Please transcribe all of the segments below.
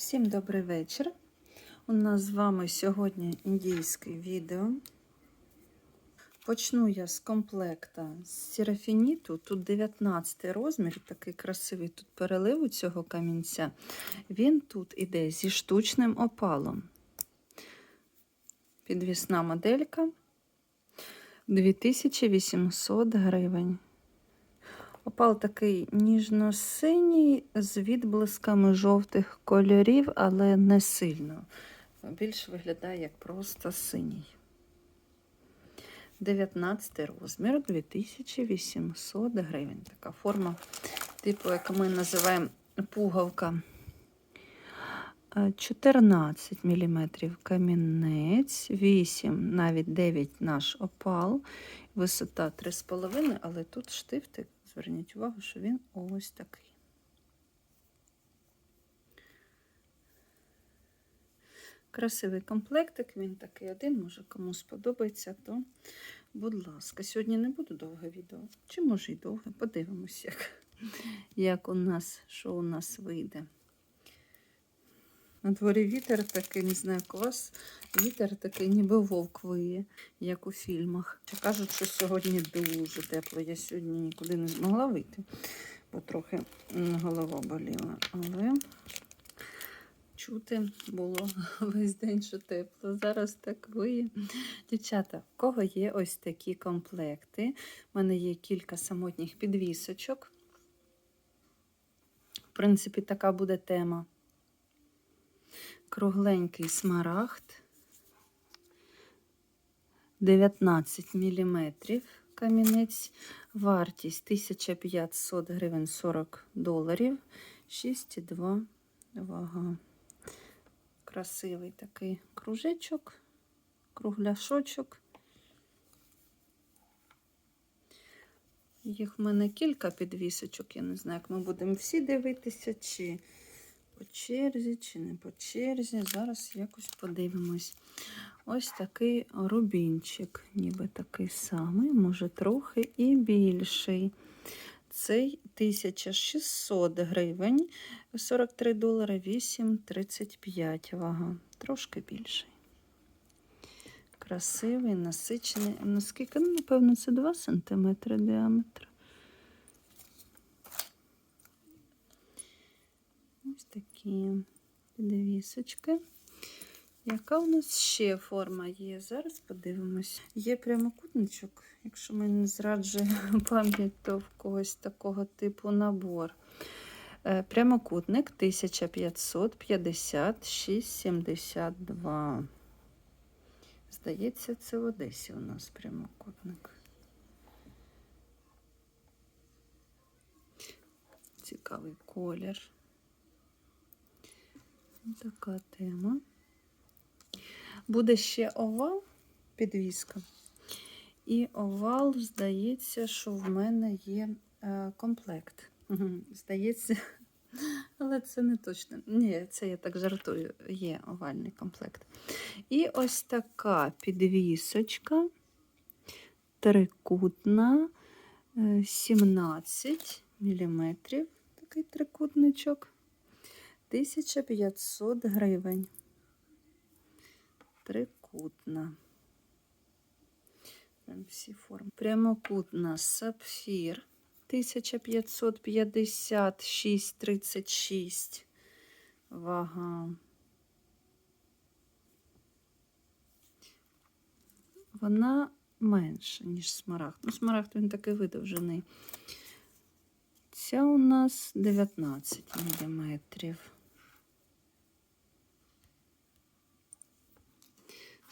Всім добрий вечір. У нас з вами сьогодні індійське відео. Почну я з комплекта з серафініту. Тут 19 розмір, такий красивий тут перелив у цього камінця. Він тут іде зі штучним опалом. Підвісна моделька 2800 гривень. Опал такий ніжно-синій з відблисками жовтих кольорів, але не сильно. Більш виглядає як просто синій. 19 розмір 2800 гривень. Така форма, типу, як ми називаємо пуговка. 14 мм камінець, 8, навіть 9 наш опал, висота 3,5, але тут штифтик, зверніть увагу, що він ось такий. Красивий комплектик, він такий один, може кому сподобається, то будь ласка. Сьогодні не буду довге відео, чи може й довге, подивимось, як, як у нас, що у нас вийде. На дворі вітер такий, не знаю, як вітер такий, ніби вовк виє, як у фільмах. Кажуть, що сьогодні дуже тепло. Я сьогодні нікуди не змогла вийти, бо трохи голова боліла. Але чути було весь день, що тепло. Зараз так виє. Дівчата, в кого є ось такі комплекти? У мене є кілька самотніх підвісочок. В принципі, така буде тема кругленький смарагд 19 мм камінець, вартість 1500 гривень 40 доларів, 6,2 вага. Красивий такий кружечок, кругляшочок. Їх в мене кілька підвісочок, я не знаю, як ми будемо всі дивитися, чи по черзі чи не по черзі. Зараз якось подивимось. Ось такий рубінчик, ніби такий самий, може трохи і більший. Цей 1600 гривень, 43 долари 8,35 вага. Трошки більший. Красивий, насичений. Наскільки, ну, напевно, це 2 см діаметр. Ось такі підвісочки. Яка у нас ще форма є? Зараз подивимось. Є прямокутничок, якщо ми не зраджує пам'ять, то в когось такого типу набор. Е, Прямокутник 1556,72. Здається, це в Одесі у нас прямокутник. Цікавий колір. Така тема. Буде ще овал, підвіска. І овал, здається, що в мене є е, комплект. Здається, але це не точно. Ні, це я так жартую, є овальний комплект. І ось така підвісочка, трикутна, 17 мм. Такий трикутничок. 1500 гривень. Трикутна. Прям всі форми. Прямокутна сапфір 1556,36 вага. Вона менша, ніж смарагд. Ну, смарагд він такий видовжений. Ця у нас 19 міліметрів.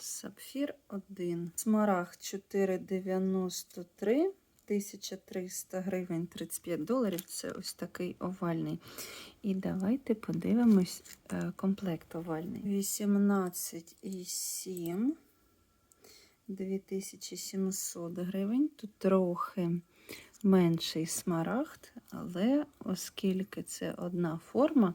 Сапфір 1. Смарагд 4,93, 1300 гривень 35 доларів. Це ось такий овальний. І давайте подивимось е, комплект овальний. 18,7, 2700 гривень. Тут трохи менший смарагд, але оскільки це одна форма,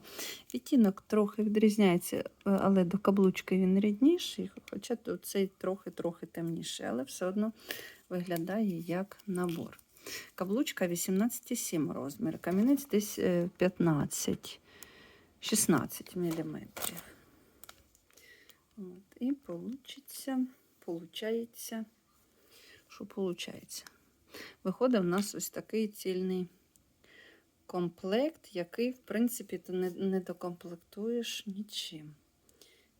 відтінок трохи відрізняється, але до каблучки він рідніший, хоча цей трохи-трохи темніший, але все одно виглядає як набор. Каблучка 18,7 розмір, камінець десь 15. 16 мм. От, і получиться, получається, що получається? Виходить в нас ось такий цільний комплект, який, в принципі, ти не, не докомплектуєш нічим.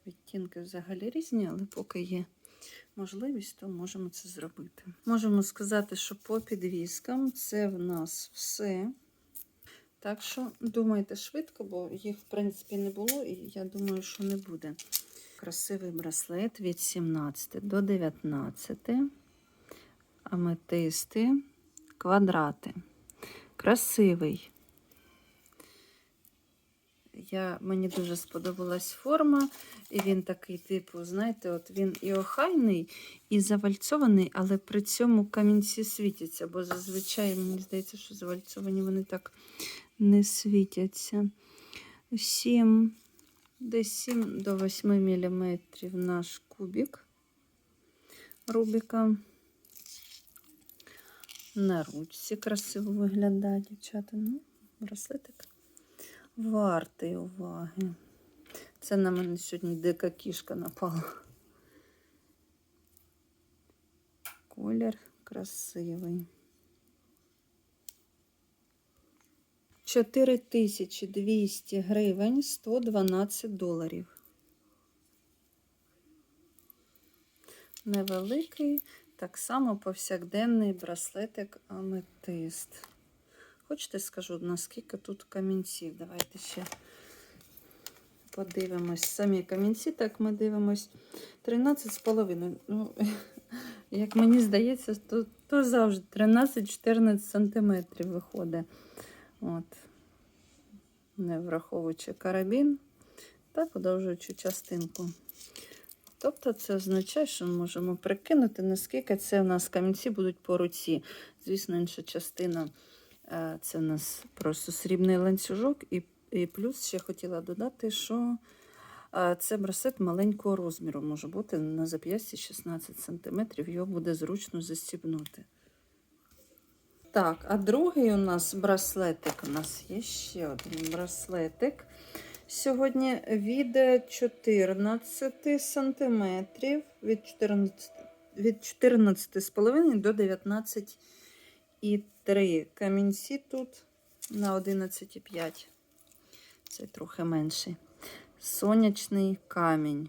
Відтінки взагалі різні, але поки є можливість, то можемо це зробити. Можемо сказати, що по підвіскам це в нас все. Так що думайте швидко, бо їх, в принципі, не було, і я думаю, що не буде. Красивий браслет від 17 до 19. Аметисти, квадрати. Красивий. Я, Мені дуже сподобалась форма, і він такий, типу, знаєте, от він і охайний, і завальцований, але при цьому камінці світяться, бо зазвичай, мені здається, що завальцовані вони так не світяться. 7, десь 7 до 8 мм наш кубик Рубіка. На ручці красиво виглядає, дівчата. Ну, браслетик вартий уваги. Це на мене сьогодні дика кішка напала. Колір красивий. 4200 гривень 112 доларів. Невеликий, так само повсякденний браслетик аметист. Хочете, скажу, наскільки тут камінців? Давайте ще подивимось. Самі камінці, так ми дивимось 13,5. Ну, як мені здається, то, то завжди 13-14 см виходить. От. Не враховуючи карабін та подовжуючи частинку. Тобто це означає, що ми можемо прикинути, наскільки це у нас камінці будуть по руці. Звісно, інша частина е, це у нас просто срібний ланцюжок, і, і плюс ще хотіла додати, що е, це браслет маленького розміру може бути на зап'ясті 16 см, його буде зручно застібнути. Так, а другий у нас браслетик. У нас є ще один браслетик. Сьогодні від 14 сантиметрів, від 14, від 14,5 до 19,3. Камінці тут на 11,5. Це трохи менший. Сонячний камінь.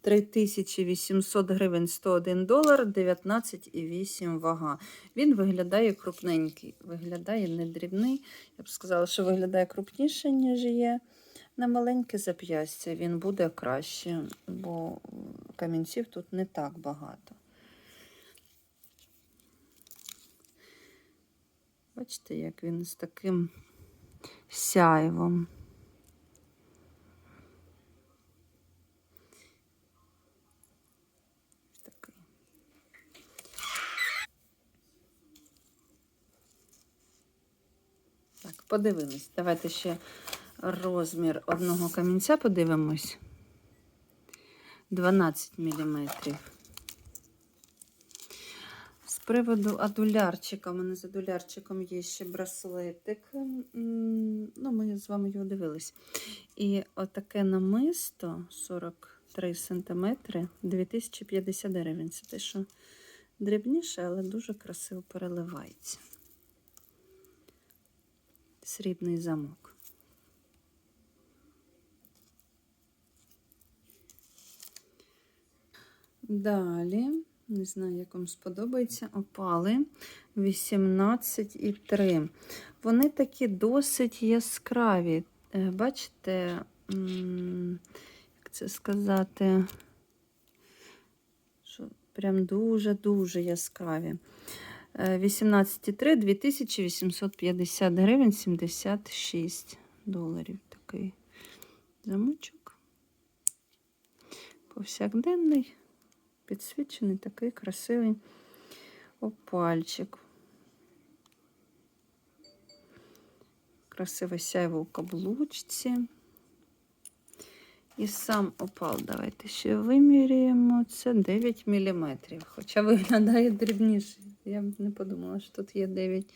3800 гривень 101 долар, 19,8 вага. Він виглядає крупненький, виглядає не дрібний. Я б сказала, що виглядає крупніше, ніж є. На маленьке зап'ястя він буде краще, бо камінців тут не так багато. Бачите, як він з таким сяйвом. Такий. Так, подивились. Давайте ще розмір одного камінця подивимось. 12 мм. З приводу адулярчика, у мене з адулярчиком є ще браслетик. Ну, ми з вами його дивились. І отаке намисто 43 см, 2050 гривень. Це те, що дрібніше, але дуже красиво переливається. Срібний замок. Далі, не знаю, як вам сподобається, опали 18,3. Вони такі досить яскраві. Е, Бачите, як це сказати, що прям дуже-дуже яскраві. Е, 18,3, 2850 гривень, 76 доларів. Такий замочок. Повсякденний, підсвічений, такий красивий опальчик. Красиве сяйво у каблучці. І сам опал, давайте ще виміряємо. Це 9 мм. Хоча виглядає дрібніше. Я б не подумала, що тут є 9.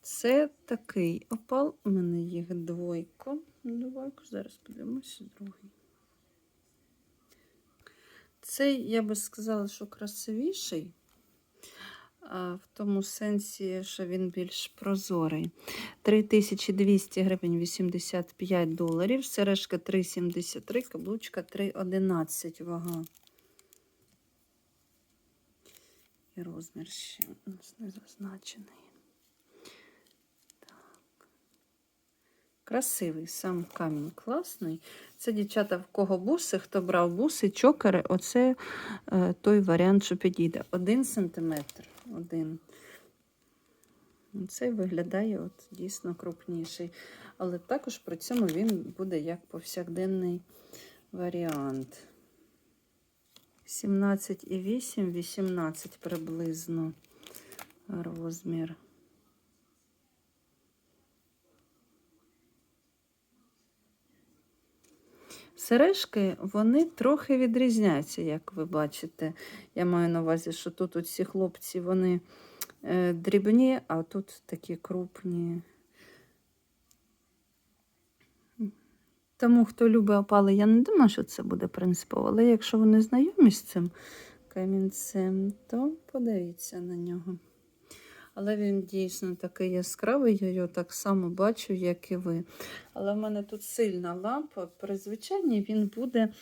Це такий опал. У мене їх двойко. Двойко, зараз подивимося, другий. Цей, я би сказала, що красивіший. В тому сенсі, що він більш прозорий. 3200 гривень 85 доларів. Сережка 3,73, каблучка 3,11 вага. І розмір ще у нас не зазначений. Так. Красивий сам камінь класний. Це дівчата, в кого буси, хто брав буси, чокери, оце е, той варіант, що підійде. Один сантиметр. Один. Цей виглядає от дійсно крупніший. Але також при цьому він буде як повсякденний варіант. 17,8, 18 приблизно розмір. Сережки, вони трохи відрізняються, як ви бачите. Я маю на увазі, що тут ці хлопці, вони е, дрібні, а тут такі крупні. Тому, хто любить опали, я не думаю, що це буде принципово. Але якщо вони знайомі з цим камінцем, то подивіться на нього. Але він дійсно такий яскравий, я його так само бачу, як і ви. Але в мене тут сильна лампа. При звичайній він буде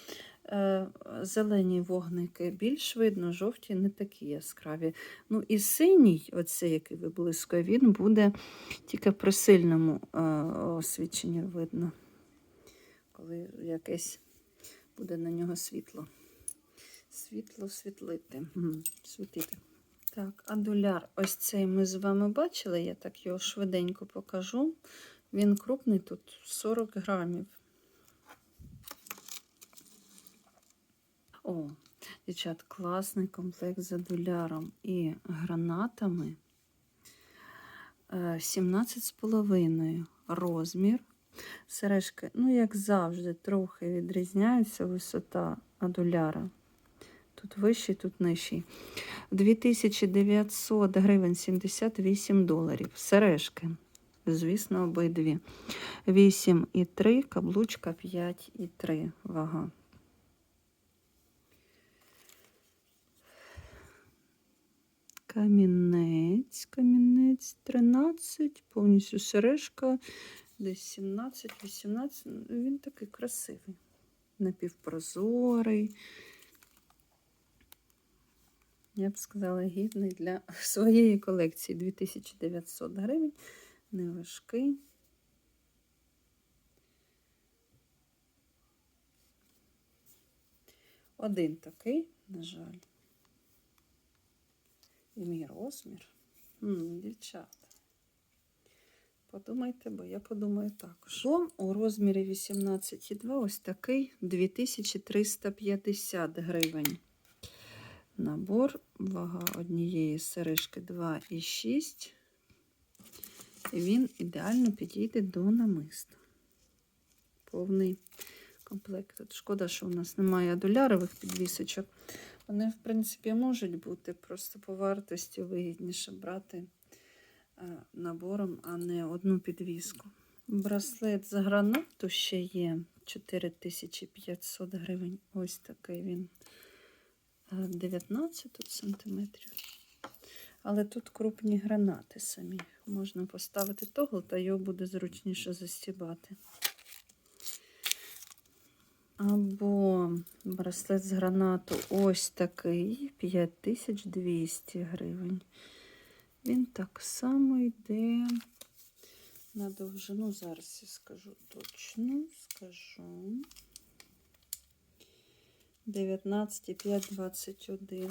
е, зелені вогники, більш видно, жовті не такі яскраві. Ну і синій, оцей, який виблискує, він буде тільки при сильному е, освіченні видно коли якесь буде на нього світло. Світло світлити. Світити. Так, адуляр. Ось цей ми з вами бачили, я так його швиденько покажу. Він крупний, тут 40 грамів. О, дівчат, класний комплект з адуляром і гранатами. Е, 17,5 розмір. Сережки, ну, як завжди, трохи відрізняється висота адуляра. Тут вищий, тут нижчий. 2900 гривень 78 доларів. Сережки. Звісно, обидві. 8,3, каблучка 5,3 вага. Камінець, камінець 13, повністю сережка десь 17-18. Він такий красивий, напівпрозорий. Я б сказала, гідний для своєї колекції 2900 гривень. Неважкий. Один такий, на жаль. І мій розмір. М, дівчата. Подумайте, бо я подумаю також. Лом у розмірі 18,2 ось такий 2350 гривень. Набор, вага однієї сережки 2,6. І він ідеально підійде до намиста. Повний комплект. От шкода, що у нас немає долярових підвісочок. Вони, в принципі, можуть бути, просто по вартості вигідніше брати набором, а не одну підвіску. Браслет з гранату ще є 4500 гривень. Ось такий він. Е, 19 тут сантиметрів. Але тут крупні гранати самі. Можна поставити тогл, та його буде зручніше застібати. Або браслет з гранату ось такий 5200 гривень. Він так само йде на довжину. Зараз я скажу точно, скажу. 19,521.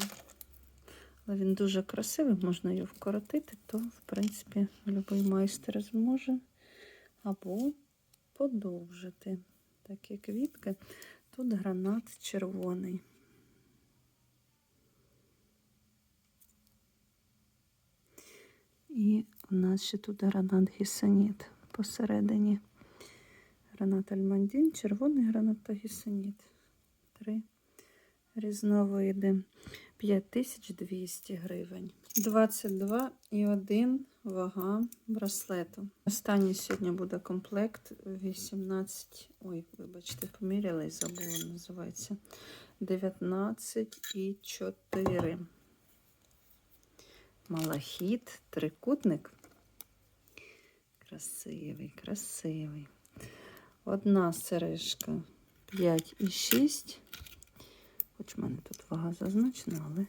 Але він дуже красивий, можна його вкоротити, то, в принципі, будь-який майстер зможе або подовжити. Такі квітки. Тут гранат червоний. І у нас ще тут гранат гісаніт посередині. Гранат альмандін, червоний гранат та гісаніт. Три різновиди. 5200 гривень. 22,1 вага браслету. Останній сьогодні буде комплект 18. Ой, вибачте, поміряла і забула, називається 19,4. Малахіт, трикутник. Красивий, красивий. Одна сережка 5,6. Хоч в мене тут вага зазначена, але.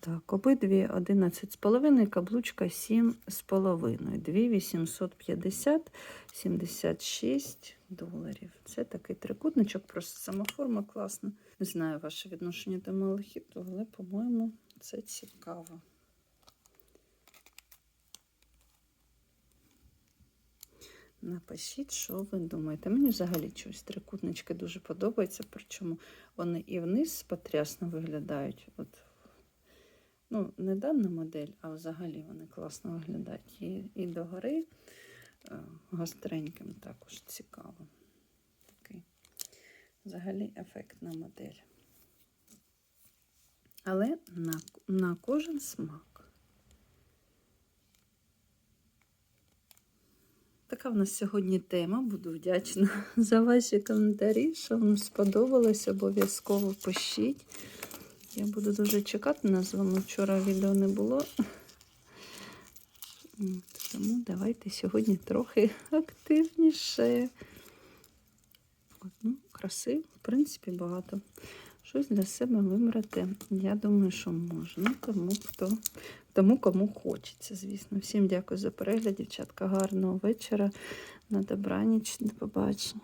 Так, обидві 11,5, каблучка 7,5. 2850, 76 доларів. Це такий трикутничок, просто сама форма класна. Не знаю ваше відношення до малахіту, але, по-моєму, це цікаво. Напишіть, що ви думаєте. Мені взагалі чогось трикутнички дуже подобаються, причому вони і вниз потрясно виглядають. От, ну, не дана модель, а взагалі вони класно виглядають. І, і догори е, гостреньким також цікаво. Такий взагалі ефектна модель. Але на, на кожен смак. Така в нас сьогодні тема. Буду вдячна за ваші коментарі. Що вам сподобалось, обов'язково пишіть. Я буду дуже чекати. Нас з вами вчора відео не було. Тому давайте сьогодні трохи активніше. От, ну, краси, в принципі, багато. Щось для себе вибрати. Я думаю, що можна. Тому хто тому кому хочеться, звісно. Всім дякую за перегляд, дівчатка. Гарного вечора. На добраніч, до побачення.